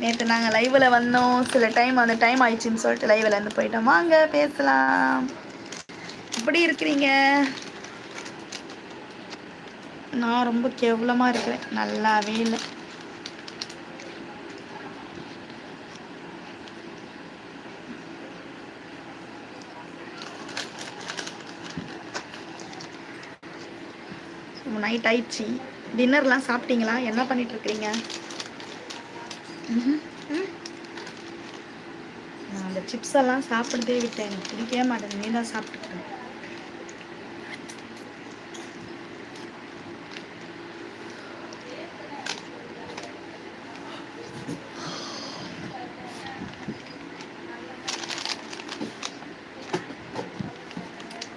நேற்று நாங்கள் லைவில் வந்தோம். சில டைம் அந்த டைம் ஆயிடுச்சுன்னு சொல்லிட்டு லைவில் இருந்து போயிட்டோம். வாங்க பேசலாம். எப்படி இருக்கிறீங்க? நான் ரொம்ப கேவலமாக இருக்கிறேன். நல்லாவே இல்லை. நைட் ஆயிடுச்சு. டின்னர்லாம் சாப்பிட்டீங்களா? என்ன பண்ணிட்டு இருக்கிறீங்க? நான் அந்த சிப்ஸ் எல்லாம் சாப்பிடுறதே விட்டேன். எனக்கு பிடிக்கவே மாட்டேன் நீ தான் சாப்பிட்டுக்கிறேன்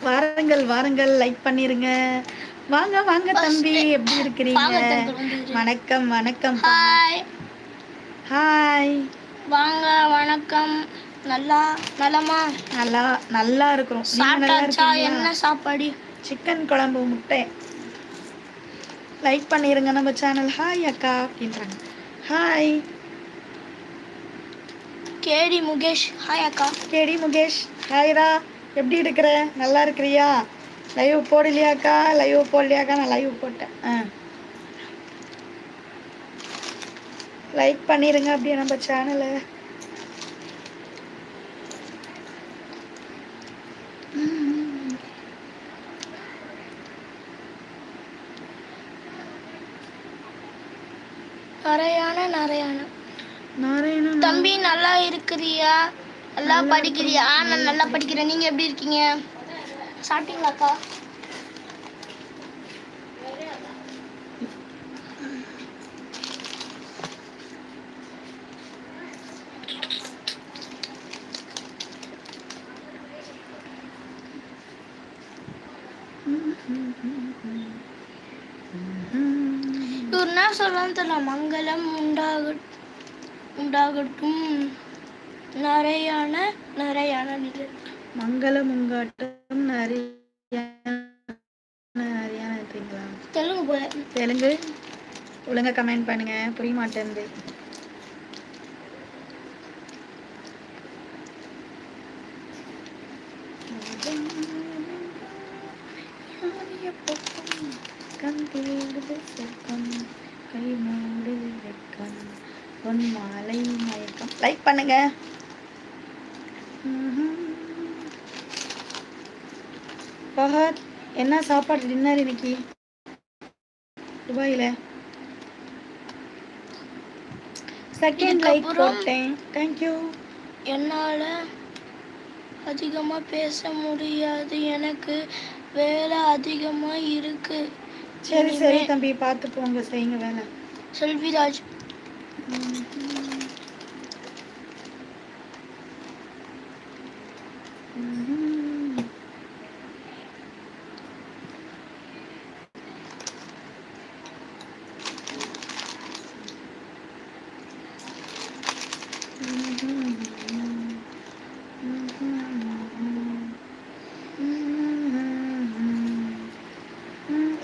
வாருங்கள் வாருங்கள். லைக் பண்ணிருங்க. வாங்க வாங்க தம்பி. எப்படி இருக்கிறீங்க. வணக்கம் வணக்கம். ஹாய் வாங்க வணக்கம். நல்லா நலமா? நல்லா நல்லா இருக்கிறோம். சாப்பிட்டாச்சா? என்ன சாப்பாடு? சிக்கன் குழம்பு முட்டை. லைக் பண்ணிருங்க நம்ம சேனல் ஹாய் அக்கா அப்படின்றாங்க. ஹாய் கேடி முகேஷ். ஹாய் அக்கா. கேடி முகேஷ். ஹாய்டா எப்படி இருக்கிற? நல்லா இருக்கிறியா? லைவ் போடலையாக்கா? லைவ் போடலையாக்கா? நான் லைவ் போட்டேன். ஆ. லைக் பண்ணிருங்க அப்படியே நம்ம சேனலை நரையான நரையான. நாராயணன் தம்பி நல்லா இருக்கிறியா? நல்லா படிக்கிறியா? நான் நல்லா படிக்கிறேன். நீங்க எப்படி இருக்கீங்க? சாப்பிட்டீங்களாக்கா? இவர் என்ன சொல்றான்னு தெரியல மங்களம் உண்டாக உண்டாகட்டும். நிறையான நிறையான நிலை. மங்களம் உங்காட்டம் நிறைய நிறைய இருக்கீங்களா தெலுங்கு போல. தெலுங்கு? ஒழுங்கா கமெண்ட் பண்ணுங்க. புரிய மாட்டேங்குது. லைக் பண்ணுங்க. பஹத் என்ன சாப்பாடு டின்னர் இன்னைக்கு? துபாயில. செகண்ட் லைக் போட்டேன். தேங்க்யூ என்னால் அதிகமாக பேச முடியாது. எனக்கு வேலை அதிகமாக இருக்கு. சரி சரி தம்பி பார்த்து போங்க செய்யுங்க வேலை. செல்விராஜ்.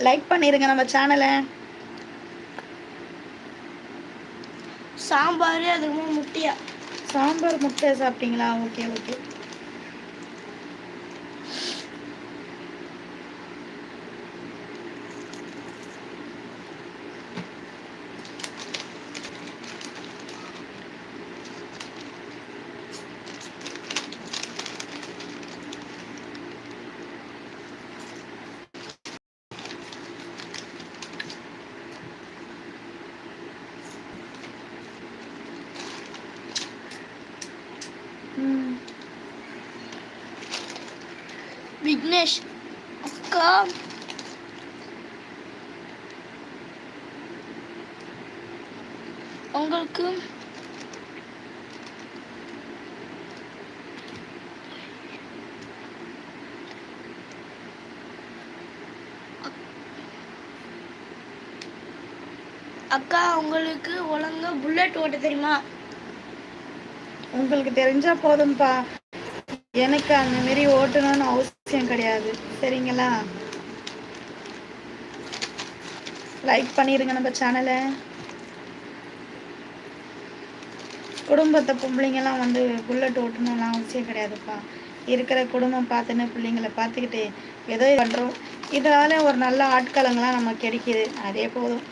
லைக் பண்ணிருங்க நம்ம சேனலை சாம்பார் அதுக்கப்புறம் முட்டையா? சாம்பார் முட்டை சாப்பிட்டீங்களா? ஓகே ஓகே விக்னேஷ் அக்கா உங்களுக்கு அக்கா உங்களுக்கு ஒழுங்கா புல்லட் ஓட்ட தெரியுமா? உங்களுக்கு தெரிஞ்சா போதும்பா. எனக்கு அந்த மாரி ஓட்டணும்னு அவசியம் கிடையாது. சரிங்களா? லைக் பண்ணிருங்க நம்ம சேனலை குடும்பத்தை பொம்பளைங்கெல்லாம் வந்து புல்லட் ஓட்டணும்லாம் அவசியம் கிடையாதுப்பா. இருக்கிற குடும்பம் பார்த்துன்னு பிள்ளைங்களை பார்த்துக்கிட்டு ஏதோ பண்ணுறோம் இதனால ஒரு நல்ல ஆட்களங்கள்லாம் நமக்கு கிடைக்கிது. அதே போதும்.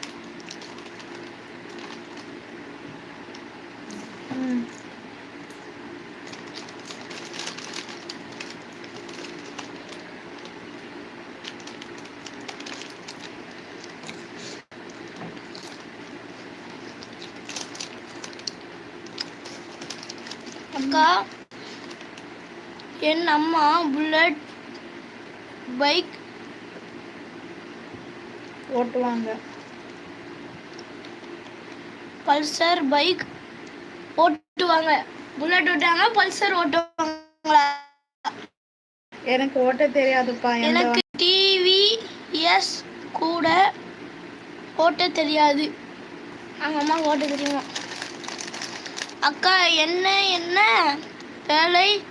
அக்கா. என் அம்மா புல்லட் பைக் ஓட்டுவாங்க. பல்சர் பைக் ஓட்டுவாங்க. புல்லட் ஓட்டுவாங்க பல்சர் ஓட்டுவாங்களா? எனக்கு ஓட்ட தெரியாதுப்பா எனக்கு டிவி எஸ் கூட ஓட்ட தெரியாது. அவங்க அம்மா ஓட்ட தெரியுமா? அக்கா என்ன என்ன? வேலை?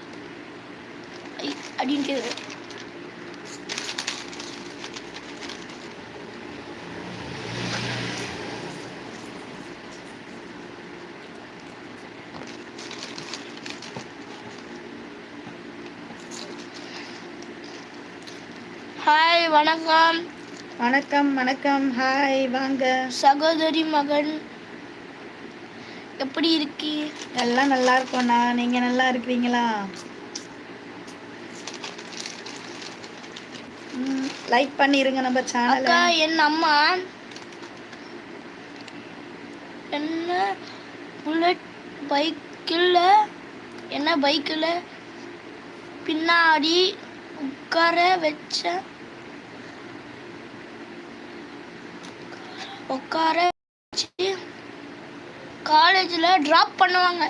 அப்படின்னு. ஹாய் வணக்கம். வணக்கம் வணக்கம். ஹாய் வாங்க. சகோதரி மகன். எப்படி இருக்கி? எல்லாம் நல்லா இருக்கோண்ணா. நீங்க நல்லா இருக்கிறீங்களா? லைக் பண்ணிருங்க நம்ம சேனலை என் அம்மா. என்ன? புல்லட் பைக்கில் என்ன பைக்கில் பின்னாடி உட்கார வச்ச உட்கார காலேஜில் ட்ராப் பண்ணுவாங்க.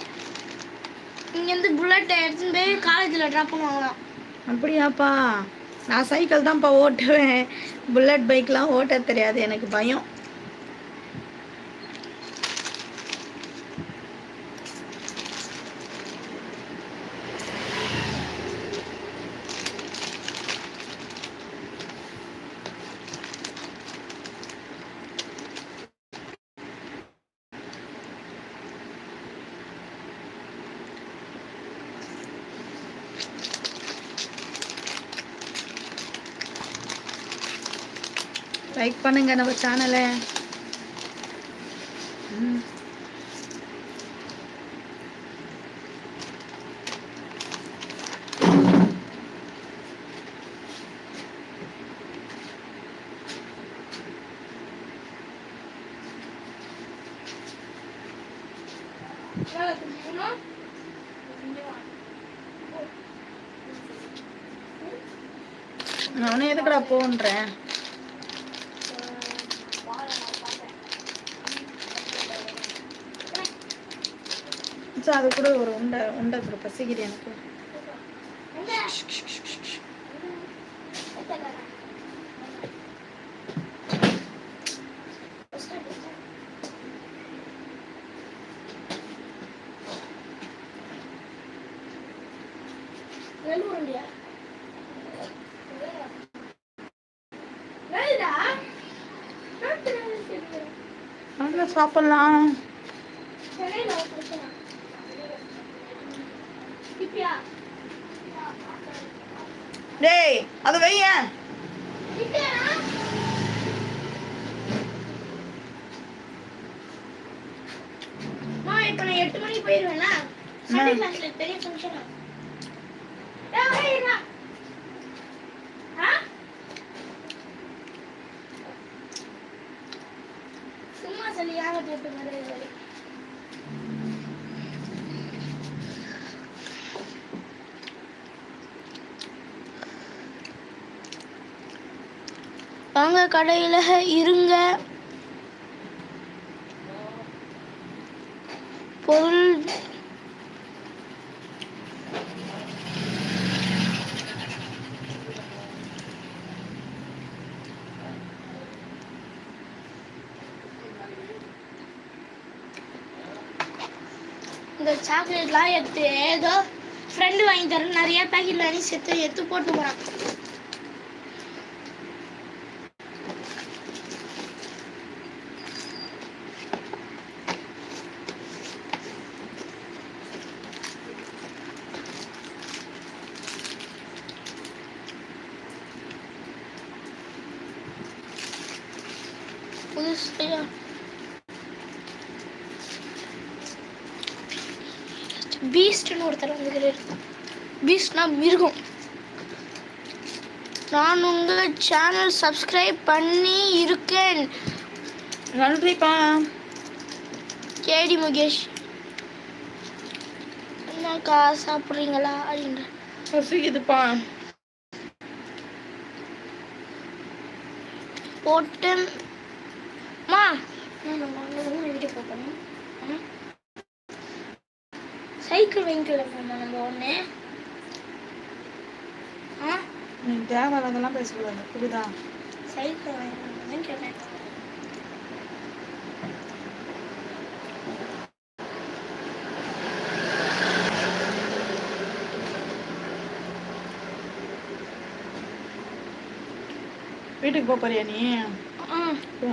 இங்கேருந்து புல்லட்டை எடுத்துன்னு போய் காலேஜில் ட்ராப் பண்ணுவாங்களாம். அப்படியாப்பா? நான் சைக்கிள் தான்ப்பா ஓட்டுவேன். புல்லட் பைக்லாம் ஓட்ட தெரியாது எனக்கு பயம். லைக் பண்ணுங்க நம்ம சேனலை நானும் எதுக்குடா போன்றேன்? சரி, அது கூட ஒரு உண்டை உண்டை கூட பசிக்குது எனக்கு. சாப்பிடலாம். டேய் அது நான் எட்டு மணிக்கு போயிருவேனா? சண்டே கிளாஸ்ல பெரிய ஃபங்க்ஷனா சும்மா சொல்லி யாரை வாங்க கடையில இருங்க. பொருள் இந்த சாக்லேட்லாம் எடுத்து ஏதோ ஃப்ரெண்டு வாங்கி தரேன் நிறைய பேக்கெட் வாங்கி சேர்த்து எடுத்து போட்டு போகிறான் ஐயா பீஸ்ட்னு ஒருத்தர் வந்துக்கிறாரு பீஸ்ட்னா மிருகம். நான் உங்கள் சேனல் சப்ஸ்கிரைப் பண்ணி இருக்கேன். நன்றிப்பா. கேடி முகேஷ். என்னக்கா சாப்பிட்றீங்களா அப்படின்ற. பசிக்குதுப்பா போட்டு மா. சைக்கிள் வாங்கிக்கல போமா நம்ம ஒன்று ஆ? நீ தேவையில்லாதெல்லாம் பேசக்கூடாது புரியுதா? சைக்கிள் வாங்கிக்கணும் கேட்டேன். வீட்டுக்கு போறியா நீ? ஆ. போ.